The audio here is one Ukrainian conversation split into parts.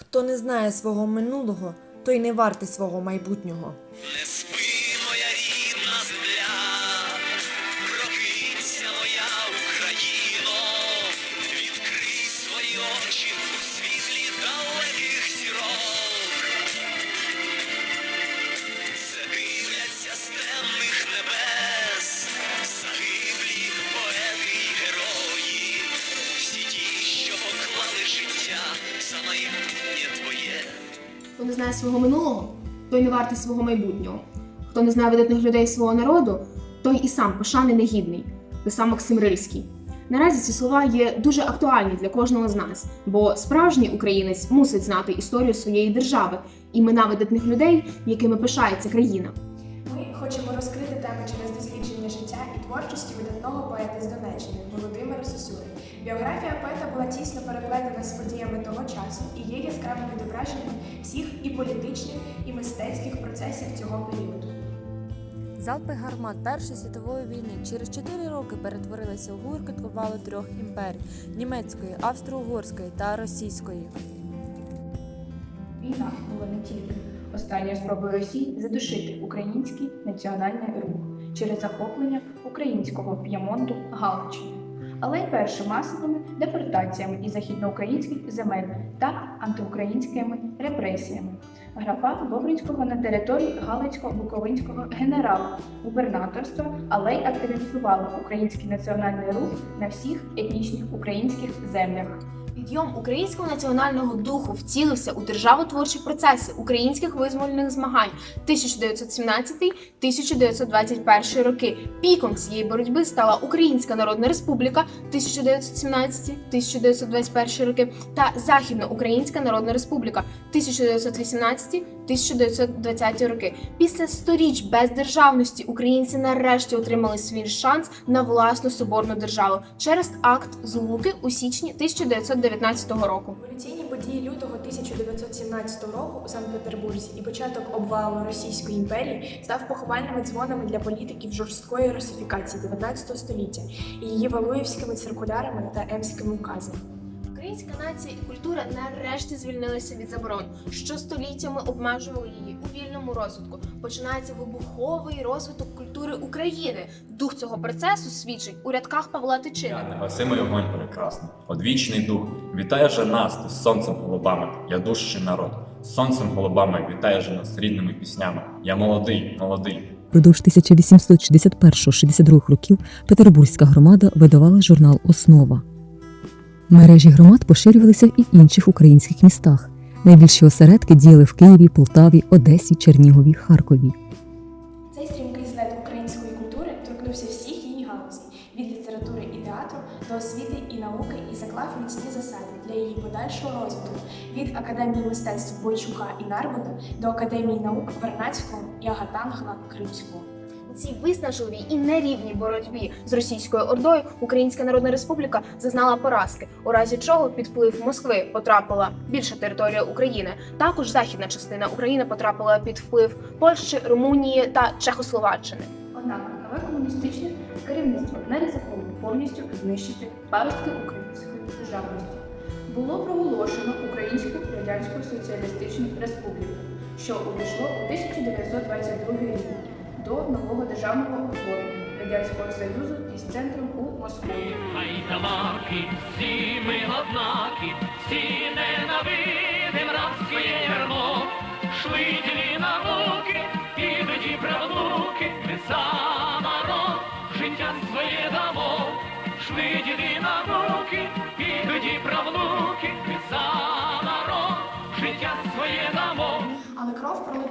Хто не знає свого минулого, той не вартий свого майбутнього. Не спи, життя за майбутнє твоє. Хто не знає свого минулого, той не вартий свого майбутнього. Хто не знає видатних людей свого народу, той і сам пошани негідний, писав Максим Рильський. Наразі ці слова є дуже актуальні для кожного з нас, бо справжній українець мусить знати історію своєї держави, імена видатних людей, якими пишається країна. Творчості видатного поета з Донеччини Володимира Сосюри. Біографія поета була тісно переплетена з подіями того часу і є яскравим відображенням всіх і політичних, і мистецьких процесів цього періоду. Залпи гармат Першої світової війни через 4 роки перетворилися у гуркот ковали трьох імперій німецької, австро-угорської та російської. Війна була не тільки останньою спробою Росії задушити український національний рух через захоплення українського п'ямонту Галичини, але й першими масовими депортаціями із західноукраїнських земель та антиукраїнськими репресіями. Графа Бобринського на території Галицько-Буковинського генерала губернаторства, але й активізувала український національний рух на всіх етнічних українських землях. Підйом українського національного духу втілився у державотворчі процеси українських визвольних змагань 1917-1921 роки. Піком цієї боротьби стала Українська Народна Республіка 1917-1921 роки та Західноукраїнська Народна Республіка 1918-1920 роки. Після сторіч бездержавності українці нарешті отримали свій шанс на власну соборну державу через акт Злуки у січні 1919 року. Революційні події лютого 1917 року у Санкт-Петербурзі і початок обвалу Російської імперії став поховальними дзвонами для політиків жорсткої русифікації 19 століття і її валуївськими циркулярами та емськими указами. Українська нація і культура нарешті звільнилися від заборон, що століттями обмежували її у вільному розвитку. Починається вибуховий розвиток культури України. Дух цього процесу свідчить у рядках Павла Тичини. Я негасимий огонь прекрасний, одвічний дух, вітає же нас ти з сонцем голубами, я дужчий народ. Сонцем голубами вітає же нас рідними піснями. Я молодий, молодий. Впродовж 1861-62 років Петербурзька громада видавала журнал Основа. Мережі громад поширювалися і в інших українських містах. Найбільші осередки діяли в Києві, Полтаві, Одесі, Чернігові, Харкові. Цей стрімкий злет української культури торкнувся всіх її галузей від літератури і театру до освіти і науки і заклав міцні засади для її подальшого розвитку від академії мистецтв Бойчука і Нарбута до академії наук Вернацького і Агатангла Кримського. У цій виснажливій і нерівній боротьбі з російською ордою Українська Народна Республіка зазнала поразки, у разі чого під вплив Москви потрапила більша територія України. Також західна частина України потрапила під вплив Польщі, Румунії та Чехословаччини. Однак нове комуністичне керівництво не ризиково повністю знищити паростки української державності. Було проголошено Українську Радянську Соціалістичну Республіку, що увійшло у 1922 рік до нового державного утворення Радянського Союзу із центром у Москві. Гайдамаки, всі ми однакі, всі ненавидим рабське ярмо. Шли ділі на руки, і тоді правнуки, ми за народ, життя своє дамо. Шли на руки, і тоді правнуки, ми за народ, життя своє дамо. Але кров воїнами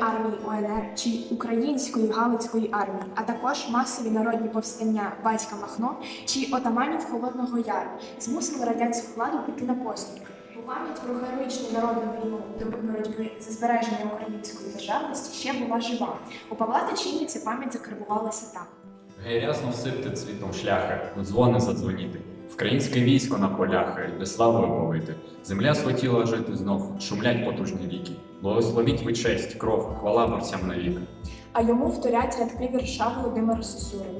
армії УНР чи української галицької армії, а також масові народні повстання батька Махно чи отаманів Холодного Яру змусили радянську владу піти на поступки. У пам'ять про героїчну народну війну до боротьби за збереження української державності ще була жива. У Павла Тичині ця пам'ять закарбувалася так. Гей рясно всипте цвітом шляхи, дзвони задзвоніти. Українське військо на полях, йде славою повити. Земля схотіла жити знов, шумлять потужні ріки. Благословіть ви честь, кров, хвала борцям навік. А йому вторять рядки вірша Володимира Сосюри.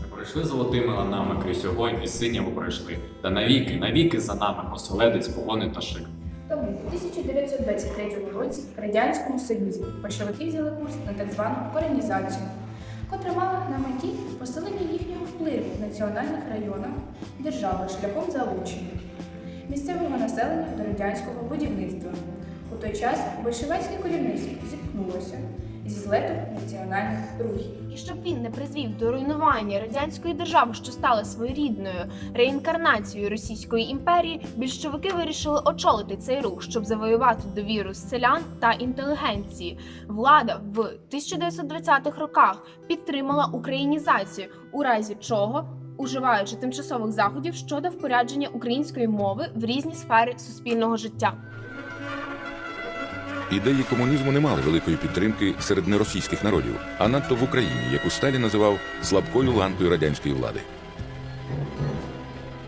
Ми пройшли золотими ланами крізь огонь і синяву пройшли. Та навіки, навіки за нами оселедець, погони та шик. Тому у 1923 році в Радянському Союзі большевики взяли курс на так звану коренізацію, котра мала на меті посилення їхнього впливу в національних районах держави шляхом залучення місцевого населення до радянського будівництва. У той час большевецьке керівництво зіткнулося зі злетом національних рухів. І щоб він не призвів до руйнування радянської держави, що стала своєрідною реінкарнацією Російської імперії, більшовики вирішили очолити цей рух, щоб завоювати довіру селян та інтелігенції. Влада в 1920-х роках підтримала українізацію, у разі чого. Уживаючи тимчасових заходів щодо впорядження української мови в різні сфери суспільного життя. Ідеї комунізму не мали великої підтримки серед неросійських народів, а надто в Україні, яку Сталін називав слабкою ланкою радянської влади.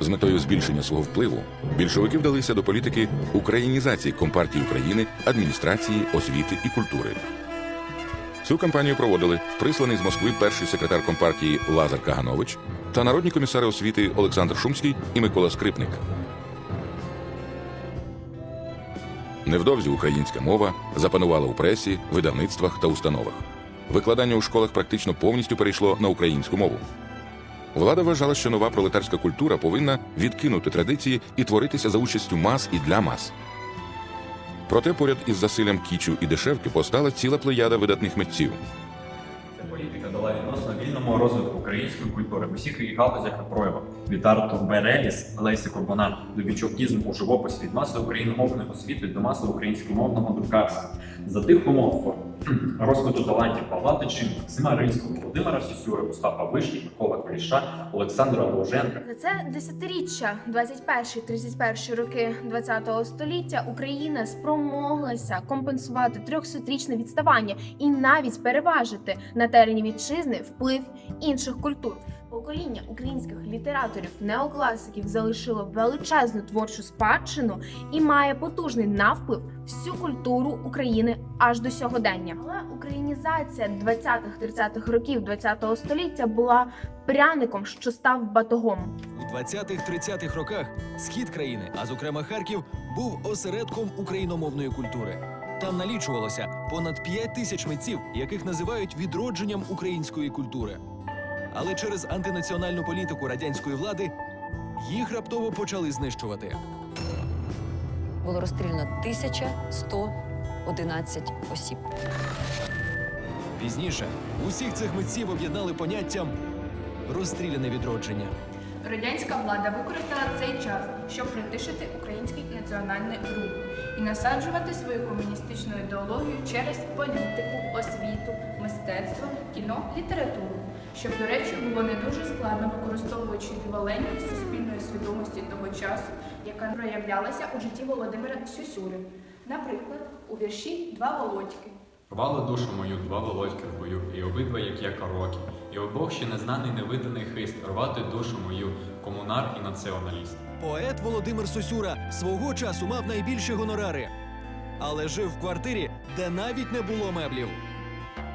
З метою збільшення свого впливу більшовики вдалися до політики українізації Компартії України, адміністрації, освіти і культури. Цю кампанію проводили присланий з Москви перший секретар компартії Лазар Каганович та народні комісари освіти Олександр Шумський і Микола Скрипник. Невдовзі українська мова запанувала у пресі, видавництвах та установах. Викладання у школах практично повністю перейшло на українську мову. Влада вважала, що нова пролетарська культура повинна відкинути традиції і творитися за участю мас і для мас. Проте поряд із засиллям кічу і дешевки постала ціла плеяда видатних митців. Політика дала відносно вільному розвитку української культури в усіх її галузях та проявах. Від арту Береліс, Лесі Корбона до бічовкізму у живописі, від масової україномовної освіти до масового українськомовного друкарства. За тих умов розквиту талантів Павла Тичинка, Максима Ринського, Володимира Сісюри, Остапа Вишні, Микола Куліша, Олександра Довженка За це десятиріччя, 21-31 роки ХХ століття, Україна спромоглася компенсувати 300-річне відставання і навіть переважити на терені вітчизни вплив інших культур. Покоління українських літераторів неокласиків залишило величезну творчу спадщину і має потужний навплив всю культуру України аж до сьогодення. Але українізація 20-30-х років ХХ століття була пряником, що став батогом. У 20-30-х роках схід країни, а зокрема Харків, був осередком україномовної культури. Там налічувалося понад 5 тисяч митців, яких називають відродженням української культури. Але через антинаціональну політику радянської влади їх раптово почали знищувати. було розстріляно 1111 осіб. Пізніше усіх цих митців об'єднали поняттям розстріляне відродження. Радянська влада використала цей час, щоб притишити український національний рух і насаджувати свою комуністичну ідеологію через політику, освіту, мистецтво, кіно, літературу. Що, до речі, було не дуже складно, використовуючи еквівалентність суспільної свідомості того часу, яка проявлялася у житті Володимира Сюсюри. Наприклад, у вірші Два Володьки. Рвали душу мою два володьки в бою, і обидва, як я короки, і обох ще незнаний невиданий хист рвати душу мою, комунар і націоналіст. Поет Володимир Сосюра свого часу мав найбільші гонорари, але жив в квартирі, де навіть не було меблів.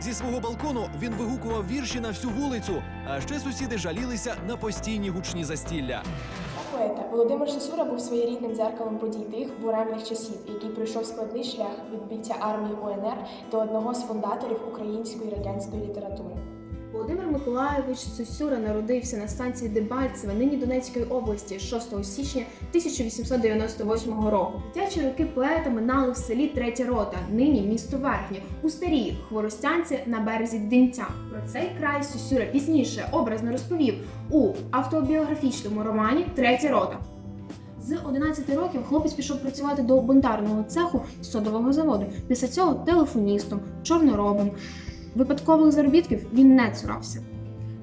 Зі свого балкону він вигукував вірші на всю вулицю, а ще сусіди жалілися на постійні гучні застілля. Поета Володимир Сосура був своєрідним дзеркалом подій тих буремних часів, який пройшов складний шлях від бійця армії УНР до одного з фундаторів української радянської літератури. Володимир Миколайович Сосюра народився на станції Дебальцеве, нині Донецької області, 6 січня 1898 року. Дитячі роки поета минали в селі Третя Рота, нині місто Верхнє, у старій хворостянці на березі Динця. Про цей край Сосюра пізніше образно розповів у автобіографічному романі Третя рота. З 11 років хлопець пішов працювати до бунтарного цеху содового заводу. Після цього телефоністом, чорноробом. Випадкових заробітків він не цурався.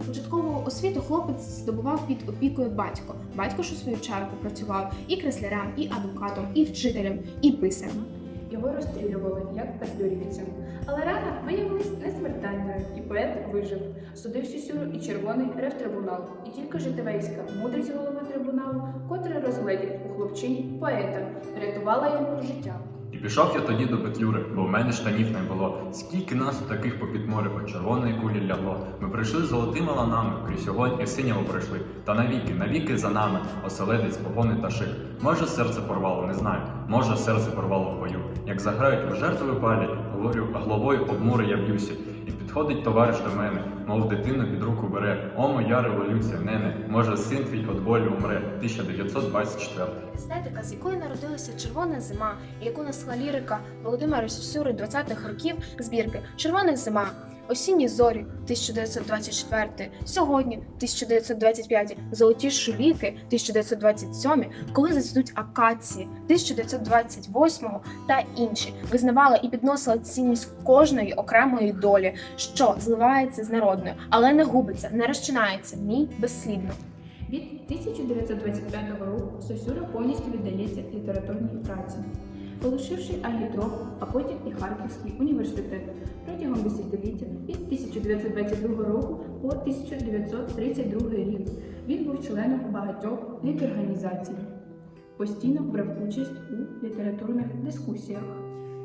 Початкову освіту хлопець здобував під опікою батько. Батько ж у свою чергу працював і креслярем, і адвокатом, і вчителем, і писарем. Його розстрілювали як петлюрівця. Але рана виявилась несмертельною, і поет вижив. Судив Сюсюру і червоний ревтрибунал. І тільки житевейська мудрість голови трибуналу, котра розгледів у хлопчині поета, врятувала йому життя. І пішов я тоді до Петлюри, бо в мене штанів не було. Скільки нас у таких попід море по червоної кулі лягло. Ми прийшли золотими ланами, крізь сьогодні синього прийшли. Та навіки, навіки за нами, оселедець, погони та шик. Може, серце порвало, не знаю. Може, серце порвало в бою. Як заграють у жертви палі, говорю, головою об море я б'юся. І підходить товариш до мене, мов дитину під руку бере. О, моя революція, нене, може, син твій від болю умре. 1924. Естетика, з якої народилася червона зима, яку насла лірика Володимира Сюсюри 20-х років збірки Червона зима. Осінні зорі 1924, сьогодні 1925, золоті шуліки 1927, коли зацвітуть акації 1928 та інші визнавала і підносила цінність кожної окремої долі, що зливається з народною, але не губиться, не розчинається ні безслідно. Від 1925 року Сосюра повністю віддається літературній праці, полишивши Агітроп, а потім і Харківський університет протягом десятиліття від 1922 року по 1932 рік. Він був членом багатьох літорганізацій. Постійно брав участь у літературних дискусіях.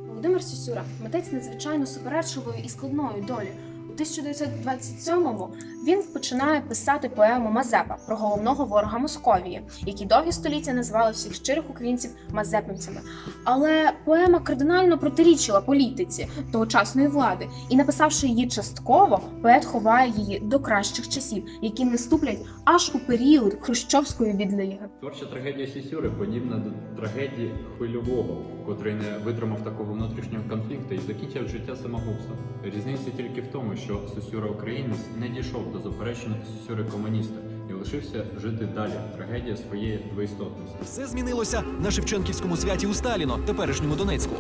Володимир Сюсюра, митець надзвичайно суперечливої і складної долі. У 1927-му він починає писати поему Мазепа про головного ворога Московії, які довгі століття називали всіх щирих українців мазепинцями. Але поема кардинально протирічила політиці тогочасної влади, і написавши її частково, поет ховає її до кращих часів, які наступлять аж у період хрущовської відлиги. Творча трагедія Сісюри подібна до трагедії хвильового, котрий не витримав такого внутрішнього конфлікту і закінчив життя самогубством. Різниця тільки в тому, що Сосюра українець не дійшов до запереченого Сосюри комуніста і лишився жити далі. Трагедія своєї двоістотності. Все змінилося на Шевченківському святі у Сталіно, теперішньому Донецьку.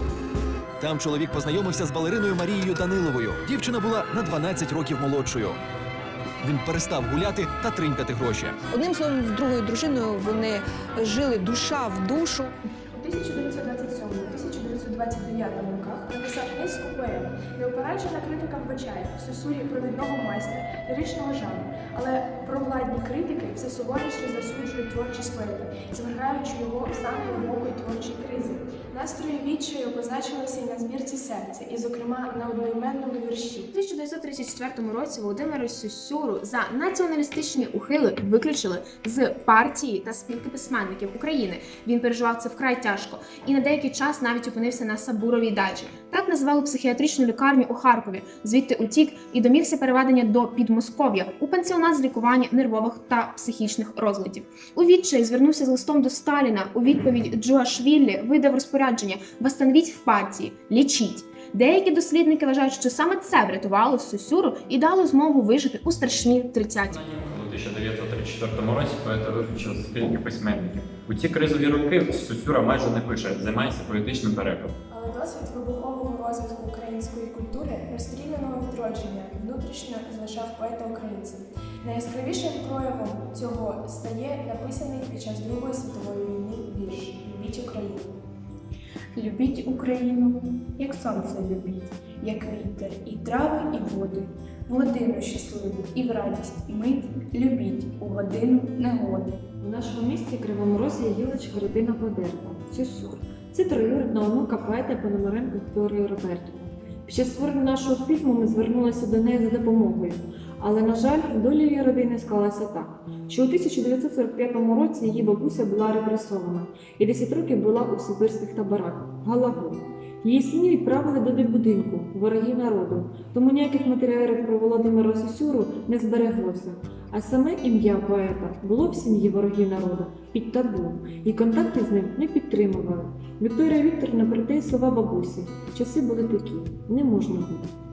Там чоловік познайомився з балериною Марією Даниловою. Дівчина була на 12 років молодшою. Він перестав гуляти та тринькати гроші. Одним словом, з другою дружиною вони жили душа в душу. У 1927-1929 роках написав низку поем. Неупереджена критика вбачає в сусурі провідного майстра ліричного жанру, але провладні критики все суворіше засуджують творчість поета, звергаючи його в стан глибокої творчої кризи. Настрої відчаю позначилися і на збірці серця, і, зокрема, на одноіменному вірші. У 1934 році Володимира Сюсюру за націоналістичні ухили виключили з партії та спілки письменників України. Він переживав це вкрай тяжко і на деякий час навіть опинився на Сабуровій дачі. Так називали психіатричну лікарню у Харкові. Звідти утік і домігся переведення до Підмосков'я у пансіонат з лікування нервових та психічних розладів. У відчаї звернувся з листом до Сталіна. У відповідь Джуашвілі видав розпорядження «Восстановіть в партії, лічіть. Деякі дослідники вважають, що саме це врятувало Сюсюру і дало змогу вижити у страшні 30-ті. У 1934 році поета виключив з спілки письменників. У ці кризові роки Сосюра майже не пише, займається поетичним перекладом. Досвід вибухового розвитку української культури, розстріляного відродження, внутрішньо залишав поета українцем. Найяскравішим проявом цього стає написаний під час Другої світової війни вірш Любіть Україну. Любіть Україну, як сонце любіть, як вітер, і трави, і води, в годину щасливу і в радість, і мить любіть у годину негоди. У нашому місті Кривому Розі є гілочка родина Подерба, Сюсюр. Це троюрідна онука поета Пономаренко Вікторії Робертовни. Під час створення нашого фільму ми звернулися до неї за допомогою, але, на жаль, доля її родини склалася так, що у 1945 році її бабуся була репресована і 10 років була у сибирських таборах Галагу. Її сім'ю відправили до дитбудинку ворогів народу, тому ніяких матеріалів про Володимира Сосюру не збереглося. А саме ім'я поета було в сім'ї ворогів народу під табу, і контакти з ним не підтримували. Вікторія Вікторівна передає слова бабусі. Часи були такі, не можна бути.